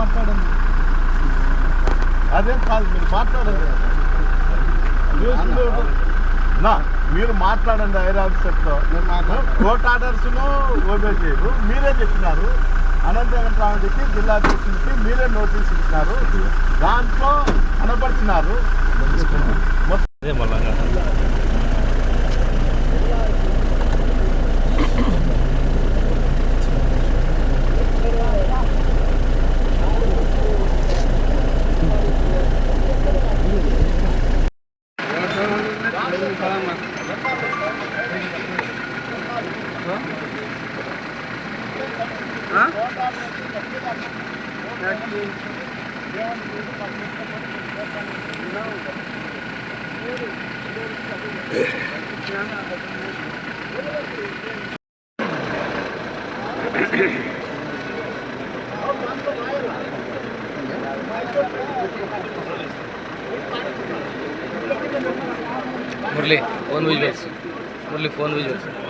మాట్లాడండి. అదేం కాదు మీరు మాట్లాడండి. నా మీరు మాట్లాడండి ఐర్ ఆఫీసర్తో కోర్ట్ ఆర్డర్స్ను ఓబే చేయరు. మీరే చెప్పినారు. అనంత వెంకటరామరెడ్డికి జిల్లా అధ్యక్షుడికి మీరే నోటీస్ ఇచ్చినారు. దాంట్లో కనపరిచినారు. देखो Murali phone visual Murali phone visual